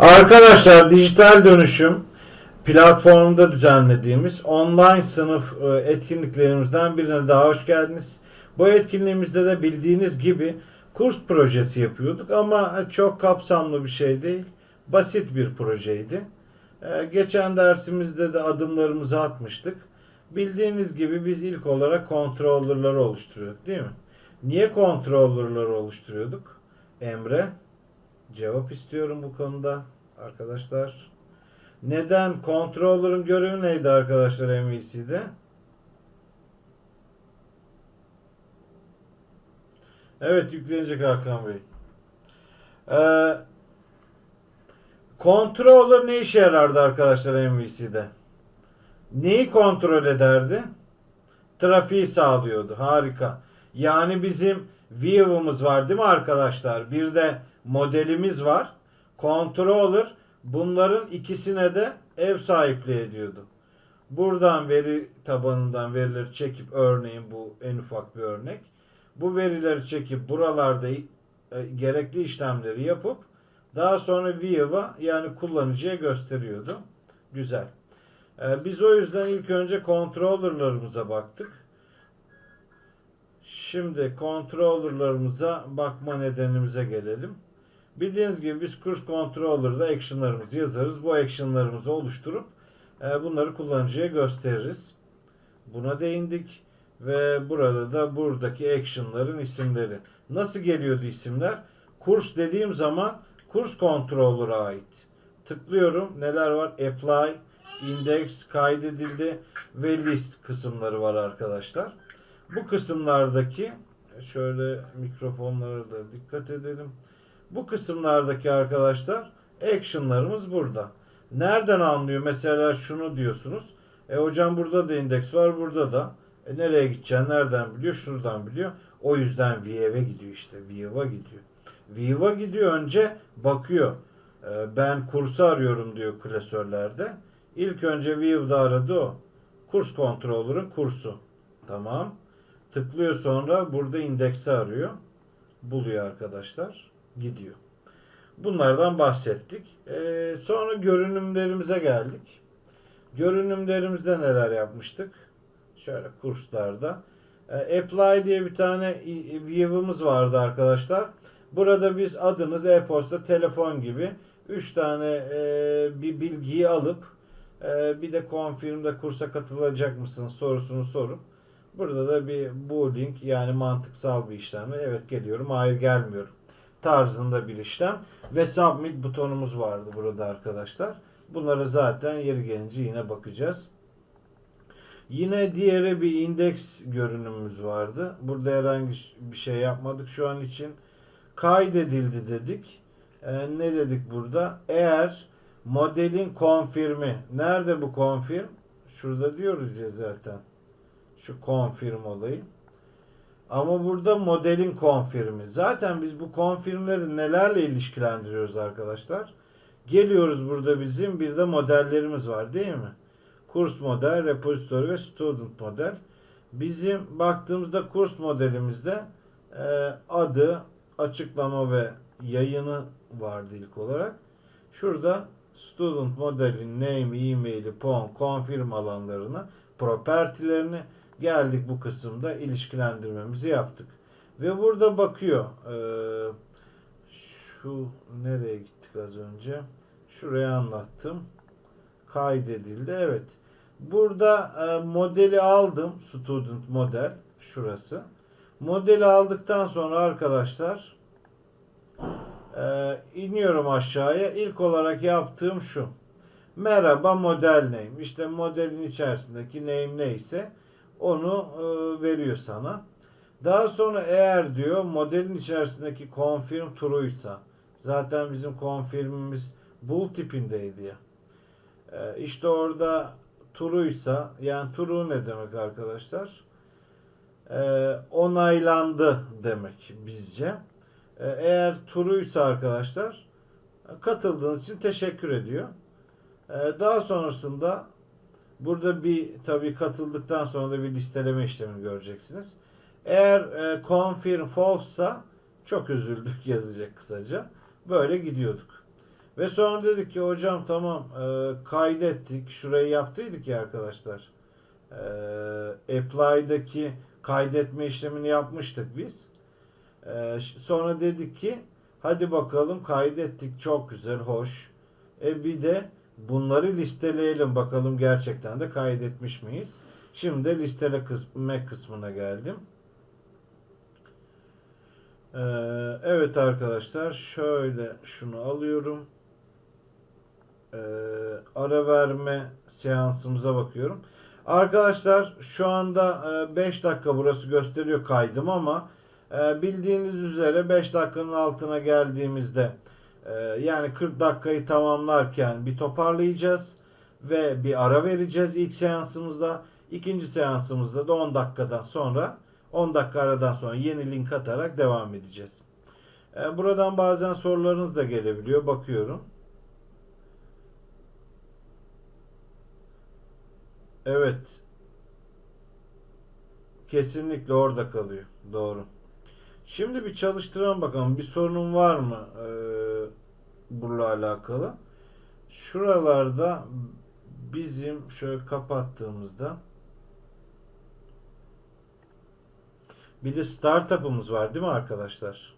Arkadaşlar dijital dönüşüm platformunda düzenlediğimiz online sınıf e, etkinliklerimizden birine daha hoş geldiniz. Bu etkinliğimizde de bildiğiniz gibi kurs projesi yapıyorduk ama çok kapsamlı bir şey değil. Basit bir projeydi. E, Geçen dersimizde de adımlarımızı atmıştık. Bildiğiniz gibi biz ilk olarak controller'ları oluşturuyorduk değil mi? Niye controller'ları oluşturuyorduk? Emre, cevap istiyorum bu konuda arkadaşlar. Neden? Controller'ın görevi neydi arkadaşlar MVC'de? Evet yüklenecek Hakan Bey. Ee, controller ne işe yarardı arkadaşlar MVC'de? Neyi kontrol ederdi? Trafiği sağlıyordu. Harika. Yani bizim view'umuz var değil mi arkadaşlar? Bir de modelimiz var. Controller bunların ikisine de ev sahipliği ediyordu. Buradan veri tabanından verileri çekip örneğin bu en ufak bir örnek. Bu verileri çekip buralarda e, gerekli işlemleri yapıp daha sonra view'a yani kullanıcıya gösteriyordu. Güzel. Ee, biz o yüzden ilk önce controller'larımıza baktık. Şimdi controller'larımıza bakma nedenimize gelelim. Bildiğiniz gibi biz kurs controller'da action'larımızı yazarız. Bu action'larımızı oluşturup e, bunları kullanıcıya gösteririz. Buna değindik ve burada da buradaki action'ların isimleri. Nasıl geliyordu isimler? Kurs dediğim zaman kurs controller'a ait. Tıklıyorum. Neler var? Apply, index, kaydedildi ve list kısımları var arkadaşlar. Bu kısımlardaki şöyle mikrofonlara da dikkat edelim. Bu kısımlardaki arkadaşlar action'larımız burada. Nereden anlıyor? Mesela şunu diyorsunuz. E hocam burada da indeks var, burada da. E nereye gideceğini nereden biliyor? Şuradan biliyor. O yüzden View'e gidiyor işte. View'a gidiyor. View'a gidiyor önce bakıyor. E, ben kursu arıyorum diyor klasörlerde. İlk önce View'da aradı o. Kurs controller'ın kursu. Tamam. Tıklıyor sonra burada indeksi arıyor. Buluyor arkadaşlar. Gidiyor. Bunlardan bahsettik. Ee, sonra görünümlerimize geldik. Görünümlerimizde neler yapmıştık? Şöyle kurslarda. Ee, apply diye bir tane view'ımız vardı arkadaşlar. Burada biz adınız, e-posta, telefon gibi 3 tane e, bir bilgiyi alıp e, bir de confirm'de kursa katılacak mısın sorusunu sorup burada da bir boolean yani mantıksal bir işlemle evet geliyorum hayır gelmiyorum tarzında bir işlem ve submit butonumuz vardı burada arkadaşlar. Bunlara zaten yeri gelince yine bakacağız. Yine diğeri bir indeks görünümümüz vardı. Burada herhangi bir şey yapmadık şu an için. Kaydedildi dedik. Ee, ne dedik burada? Eğer modelin konfirmi. Nerede bu konfirm? Şurada diyoruz ya zaten. Şu konfirm olayı. Ama burada modelin konfirmi. Zaten biz bu konfirmleri nelerle ilişkilendiriyoruz arkadaşlar? Geliyoruz burada bizim bir de modellerimiz var değil mi? Kurs model, repository ve student model. Bizim baktığımızda kurs modelimizde e, adı, açıklama ve yayını vardı ilk olarak. Şurada student modelin name, e-mail'i, pon, confirm alanlarına, propertilerini geldik bu kısımda ilişkilendirmemizi yaptık. Ve burada bakıyor. Ee, şu nereye gittik az önce? Şuraya anlattım. Kaydedildi. Evet. Burada e, modeli aldım. Student model. Şurası. Modeli aldıktan sonra arkadaşlar e, iniyorum aşağıya. İlk olarak yaptığım şu. Merhaba model name. İşte modelin içerisindeki name neyse onu e, veriyor sana. Daha sonra eğer diyor modelin içerisindeki confirm true'ysa zaten bizim confirm'imiz bool tipindeydi ya. E, işte orada true'ysa yani true ne demek arkadaşlar? E, onaylandı demek bizce. E, eğer true'ysa arkadaşlar katıldığınız için teşekkür ediyor. E, daha sonrasında Burada bir tabii katıldıktan sonra da bir listeleme işlemini göreceksiniz. Eğer e, confirm false'sa çok üzüldük yazacak kısaca. Böyle gidiyorduk. Ve sonra dedik ki hocam tamam e, kaydettik. Şurayı yaptıydık ya arkadaşlar. E, apply'daki kaydetme işlemini yapmıştık biz. E, sonra dedik ki hadi bakalım kaydettik çok güzel hoş. E bir de bunları listeleyelim bakalım gerçekten de kaydetmiş miyiz? Şimdi listele kısmı, kısmına geldim. Ee, evet arkadaşlar şöyle şunu alıyorum. Ee, ara verme seansımıza bakıyorum. Arkadaşlar şu anda 5 dakika burası gösteriyor kaydım ama e, bildiğiniz üzere 5 dakikanın altına geldiğimizde e, yani 40 dakikayı tamamlarken bir toparlayacağız ve bir ara vereceğiz ilk seansımızda. İkinci seansımızda da 10 dakikadan sonra 10 dakika aradan sonra yeni link atarak devam edeceğiz. E, Buradan bazen sorularınız da gelebiliyor. Bakıyorum. Evet. Kesinlikle orada kalıyor. Doğru. Şimdi bir çalıştıralım bakalım. Bir sorunun var mı e, bununla alakalı? Şuralarda bizim şöyle kapattığımızda bir de startup'ımız var değil mi arkadaşlar?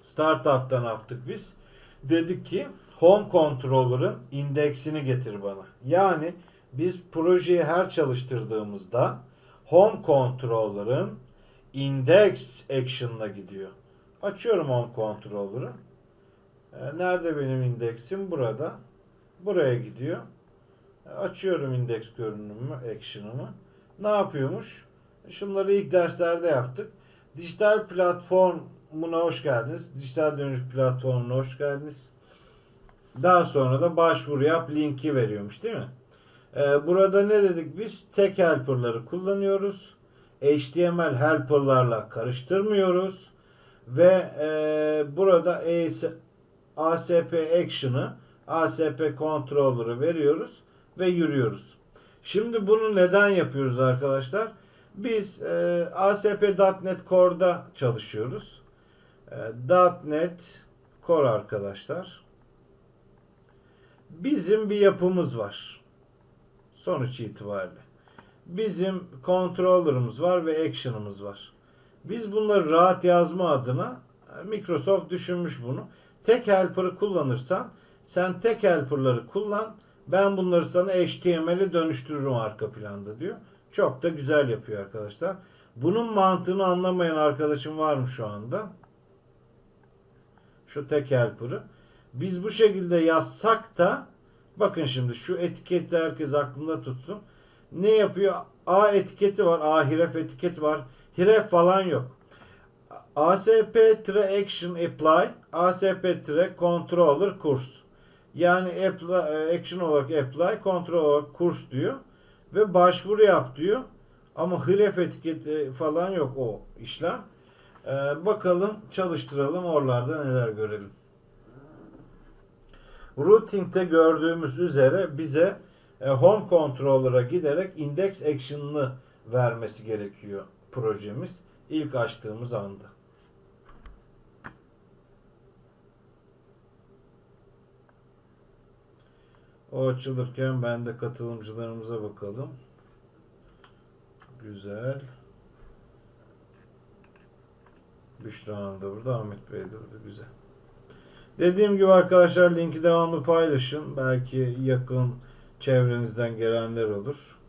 Startup'tan yaptık biz. Dedik ki home controller'ın indeksini getir bana. Yani biz projeyi her çalıştırdığımızda home controller'ın index action'ına gidiyor. Açıyorum home controller'ı. E, Nerede benim indeksim? Burada. Buraya gidiyor. E, Açıyorum index görünümü, action'ımı. Ne yapıyormuş? Şunları ilk derslerde yaptık. Dijital platformuna hoş geldiniz. Dijital dönüşüm platformuna hoş geldiniz. Daha sonra da başvuru yap linki veriyormuş değil mi? Ee, burada ne dedik biz? Tek helper'ları kullanıyoruz. HTML helper'larla karıştırmıyoruz. Ve e, burada ASP action'ı ASP controller'ı veriyoruz ve yürüyoruz. Şimdi bunu neden yapıyoruz arkadaşlar? Biz e, ASP.NET Core'da çalışıyoruz. E, .NET Core arkadaşlar. Bizim bir yapımız var. Sonuç itibariyle. Bizim controller'ımız var ve action'ımız var. Biz bunları rahat yazma adına e, Microsoft düşünmüş bunu. Tek helper'ı kullanırsan sen tek helper'ları kullan. Ben bunları sana HTML'e dönüştürürüm arka planda diyor. Çok da güzel yapıyor arkadaşlar. Bunun mantığını anlamayan arkadaşım var mı şu anda? Şu tek helper'ı. Biz bu şekilde yazsak da bakın şimdi şu etiketi herkes aklında tutsun. Ne yapıyor? A etiketi var. A href etiketi var. Href falan yok. ASP-action apply ASP-controller kurs. Yani apply, action olarak apply, control olarak kurs diyor. Ve başvuru yap diyor. Ama href etiketi falan yok o işlem. Ee, bakalım çalıştıralım oralarda neler görelim. Routing'de gördüğümüz üzere bize e, home controller'a giderek index action'ını vermesi gerekiyor projemiz ilk açtığımız anda. O açılırken ben de katılımcılarımıza bakalım. Güzel. Büşra Hanım da burada, Ahmet Bey de burada. Güzel. Dediğim gibi arkadaşlar linki devamlı paylaşın. Belki yakın çevrenizden gelenler olur.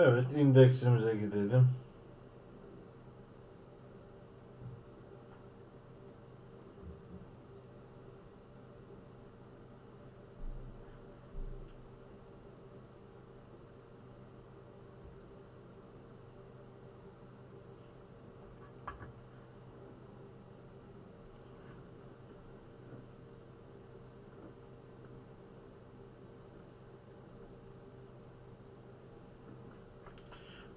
Evet, indeksimize gidelim.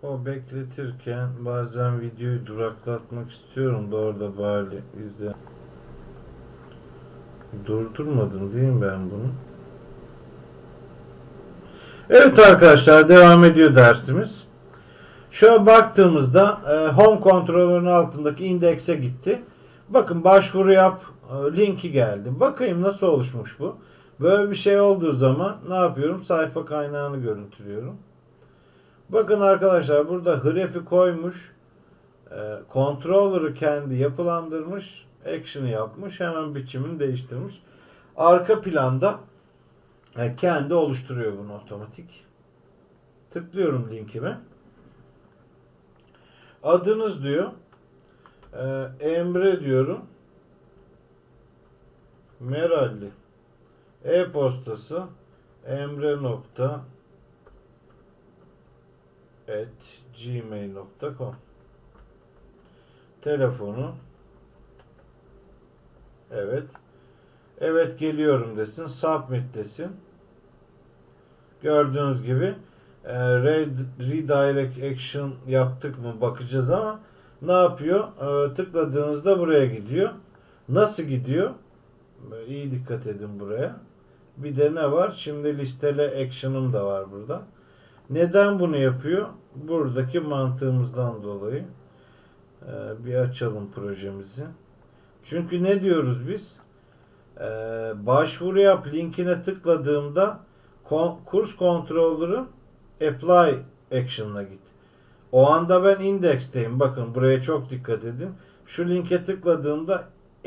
O bekletirken bazen videoyu duraklatmak istiyorum da orada bari izle. Durdurmadım değil mi ben bunu? Evet arkadaşlar devam ediyor dersimiz. Şöyle baktığımızda e, Home Controller'ın altındaki indekse gitti. Bakın başvuru yap e, linki geldi. Bakayım nasıl oluşmuş bu. Böyle bir şey olduğu zaman ne yapıyorum? Sayfa kaynağını görüntülüyorum. Bakın arkadaşlar burada hrefi koymuş. E, controller'ı kendi yapılandırmış. Action'ı yapmış. Hemen biçimini değiştirmiş. Arka planda e, kendi oluşturuyor bunu otomatik. Tıklıyorum linkime. Adınız diyor. E, Emre diyorum. Meralli. E-postası emre nokta at gmail.com Telefonu Evet. Evet geliyorum desin. Submit desin. Gördüğünüz gibi e, red- redirect action yaptık mı bakacağız ama ne yapıyor? E, tıkladığınızda buraya gidiyor. Nasıl gidiyor? E, İyi dikkat edin buraya. Bir de ne var? Şimdi listele action'ım da var burada. Neden bunu yapıyor? Buradaki mantığımızdan dolayı. E, bir açalım projemizi. Çünkü ne diyoruz biz? Ee, başvuru yap linkine tıkladığımda kon- kurs controller'ın apply action'ına git. O anda ben index'teyim. Bakın buraya çok dikkat edin. Şu linke tıkladığımda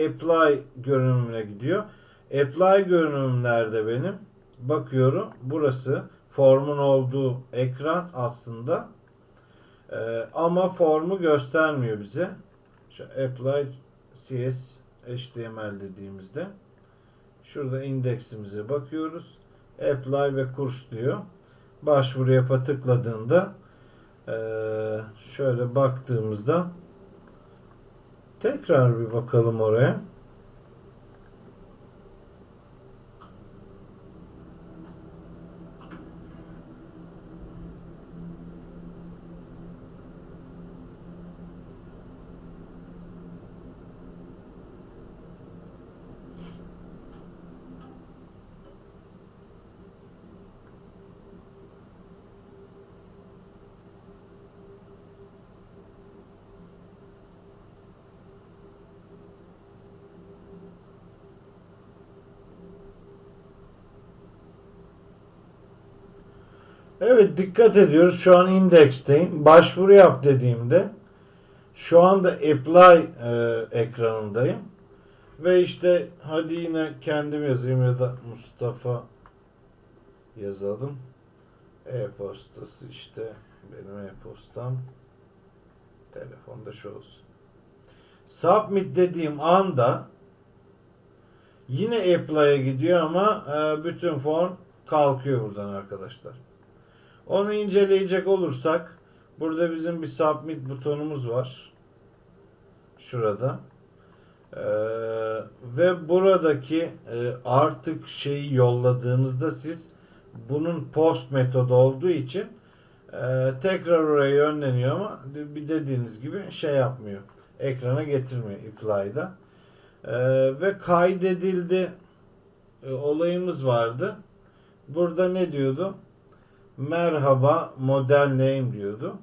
apply görünümüne gidiyor. Apply görünümüm nerede benim? Bakıyorum. Burası formun olduğu ekran aslında. Ee, ama formu göstermiyor bize. Şu apply CS HTML dediğimizde şurada indeksimize bakıyoruz. Apply ve kurs diyor. Başvuru yapa tıkladığında eee, şöyle baktığımızda tekrar bir bakalım oraya. Evet dikkat ediyoruz. Şu an indeksteyim. Başvuru yap dediğimde şu anda apply e, ekranındayım. Ve işte hadi yine kendim yazayım ya da Mustafa yazalım. E-postası işte benim e-postam. Telefonda şu olsun. Submit dediğim anda yine apply'a gidiyor ama e, bütün form kalkıyor buradan arkadaşlar. Onu inceleyecek olursak burada bizim bir submit butonumuz var. Şurada. Ee, ve buradaki e, artık şeyi yolladığınızda siz bunun post metodu olduğu için e, tekrar oraya yönleniyor ama bir dediğiniz gibi şey yapmıyor. Ekrana getirmiyor apply'da. Ee, ve kaydedildi e, olayımız vardı. Burada ne diyordu? Merhaba model name diyordu.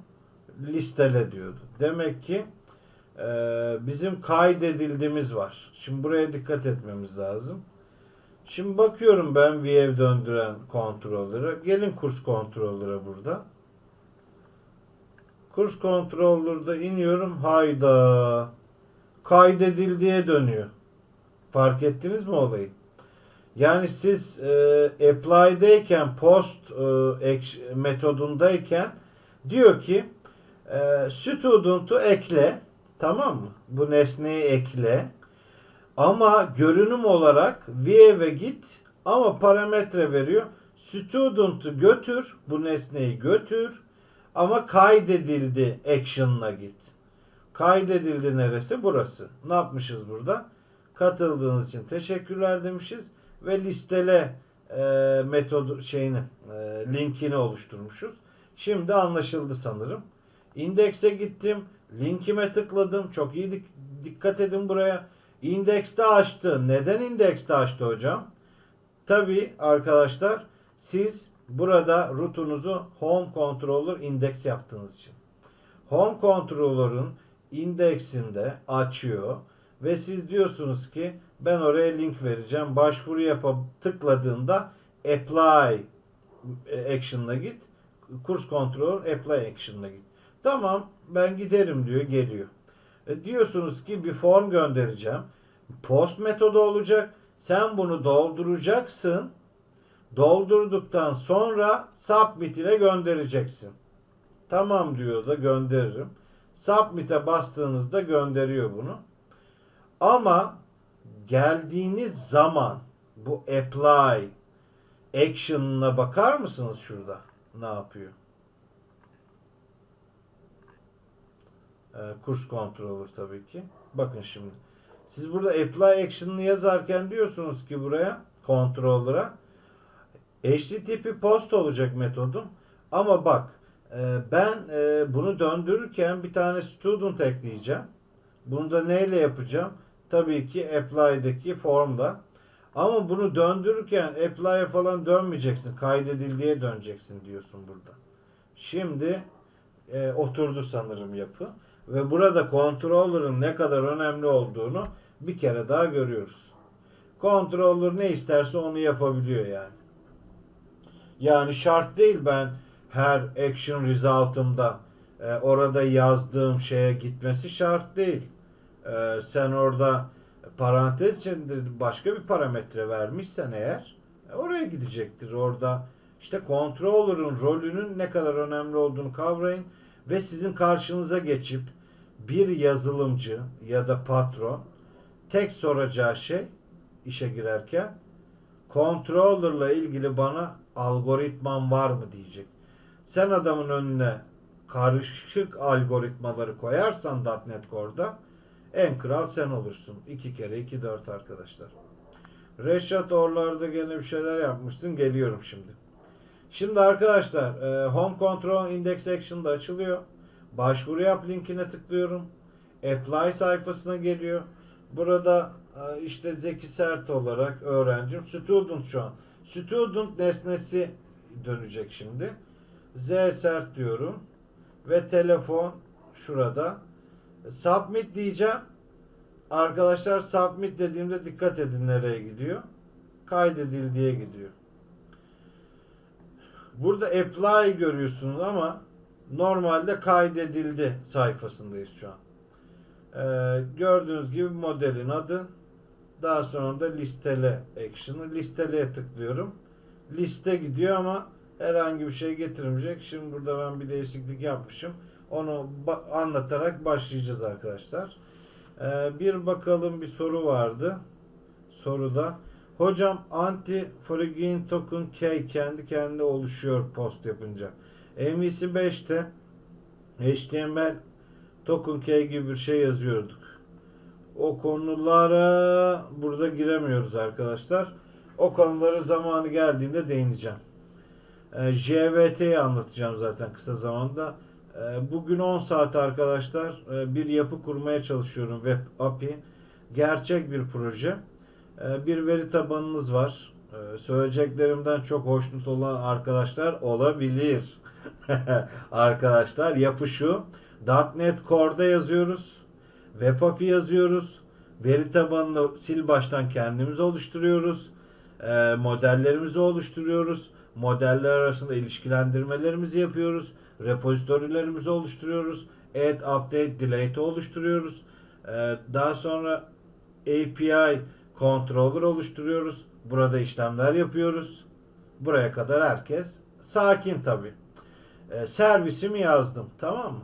Listele diyordu. Demek ki e, bizim kaydedildiğimiz var. Şimdi buraya dikkat etmemiz lazım. Şimdi bakıyorum ben VF döndüren kontrollere. Gelin kurs kontrollere burada. Kurs kontrollerde iniyorum. Hayda. Kaydedildiğe dönüyor. Fark ettiniz mi olayı? Yani siz e, apply'deyken post e, metodundayken diyor ki e, student'u ekle tamam mı? Bu nesneyi ekle. Ama görünüm olarak view'e git ama parametre veriyor. Student'u götür, bu nesneyi götür ama kaydedildi action'la git. Kaydedildi neresi? Burası. Ne yapmışız burada? Katıldığınız için teşekkürler demişiz ve listele e, metodu şeyini e, linkini oluşturmuşuz. Şimdi anlaşıldı sanırım. indekse gittim. Linkime tıkladım. Çok iyi dik- dikkat edin buraya. İndekste açtı. Neden indekste açtı hocam? Tabi arkadaşlar siz burada rutunuzu Home Controller indeks yaptığınız için. Home Controller'ın indeksinde açıyor ve siz diyorsunuz ki ben oraya link vereceğim. Başvuru yapıp tıkladığında apply action'la git. Kurs kontrol apply action'la git. Tamam ben giderim diyor geliyor. E, diyorsunuz ki bir form göndereceğim. Post metodu olacak. Sen bunu dolduracaksın. Doldurduktan sonra submit ile göndereceksin. Tamam diyor da gönderirim. Submit'e bastığınızda gönderiyor bunu. Ama geldiğiniz zaman bu apply action'ına bakar mısınız şurada? Ne yapıyor? Ee, kurs controller tabii ki. Bakın şimdi. Siz burada apply action'ını yazarken diyorsunuz ki buraya controller'a HTTP post olacak metodum. Ama bak e, ben e, bunu döndürürken bir tane student ekleyeceğim. Bunu da neyle yapacağım? Tabii ki apply'deki formla. Ama bunu döndürürken apply'a falan dönmeyeceksin. Kaydedildiye döneceksin diyorsun burada. Şimdi e, oturdu sanırım yapı. Ve burada controller'ın ne kadar önemli olduğunu bir kere daha görüyoruz. Controller ne isterse onu yapabiliyor yani. Yani şart değil ben her action result'ımda e, orada yazdığım şeye gitmesi şart değil. E, sen orada parantez içinde başka bir parametre vermişsen eğer e, oraya gidecektir. Orada işte controller'ın rolünün ne kadar önemli olduğunu kavrayın ve sizin karşınıza geçip bir yazılımcı ya da patron tek soracağı şey işe girerken controller'la ilgili bana algoritman var mı diyecek. Sen adamın önüne karışık algoritmaları koyarsan .NET Core'da en kral sen olursun. 2 kere 2 4 arkadaşlar. Reşat oralarda gene bir şeyler yapmışsın. Geliyorum şimdi. Şimdi arkadaşlar e, Home Control Index Action'da açılıyor. Başvuru yap linkine tıklıyorum. Apply sayfasına geliyor. Burada e, işte Zeki Sert olarak öğrencim. Student şu an. Student nesnesi dönecek şimdi. Z Sert diyorum. Ve telefon şurada. Submit diyeceğim. Arkadaşlar submit dediğimde dikkat edin nereye gidiyor. Kaydedil diye gidiyor. Burada apply görüyorsunuz ama normalde kaydedildi sayfasındayız şu an. Ee, gördüğünüz gibi modelin adı. Daha sonra da listele action'ı. Listeleye tıklıyorum. Liste gidiyor ama herhangi bir şey getirmeyecek. Şimdi burada ben bir değişiklik yapmışım. Onu ba- anlatarak başlayacağız arkadaşlar. Ee, bir bakalım bir soru vardı. Soruda. Hocam anti foraging token key kendi kendine oluşuyor post yapınca. MVC 5'te HTML token key gibi bir şey yazıyorduk. O konulara burada giremiyoruz arkadaşlar. O konuları zamanı geldiğinde değineceğim. Ee, JVT'yi anlatacağım zaten kısa zamanda. Ee, bugün 10 saat arkadaşlar e, bir yapı kurmaya çalışıyorum web API. Gerçek bir proje. Ee, bir veri tabanınız var. Ee, söyleyeceklerimden çok hoşnut olan arkadaşlar olabilir. arkadaşlar yapı şu. .NET Core'da yazıyoruz. Web API yazıyoruz. Veri tabanını sil baştan kendimiz oluşturuyoruz. Modellerimizi oluşturuyoruz. Modeller arasında ilişkilendirmelerimizi yapıyoruz. Repozitorilerimizi oluşturuyoruz. Add, update, delete oluşturuyoruz. Ee, daha sonra API controller oluşturuyoruz. Burada işlemler yapıyoruz. Buraya kadar herkes sakin tabi. Ee, servisimi yazdım tamam mı?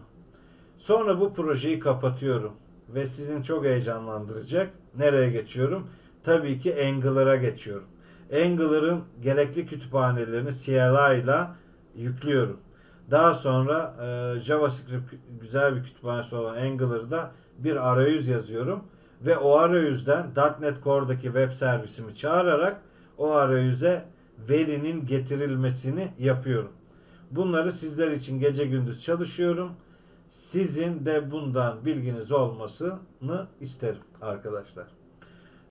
Sonra bu projeyi kapatıyorum ve sizin çok heyecanlandıracak. Nereye geçiyorum? Tabii ki Angular'a geçiyorum. Angular'ın gerekli kütüphanelerini CLI ile yüklüyorum. Daha sonra e, JavaScript güzel bir kütüphanesi olan Angular'da bir arayüz yazıyorum ve o arayüzden .NET Core'daki web servisimi çağırarak o arayüze verinin getirilmesini yapıyorum. Bunları sizler için gece gündüz çalışıyorum. Sizin de bundan bilginiz olmasını isterim arkadaşlar.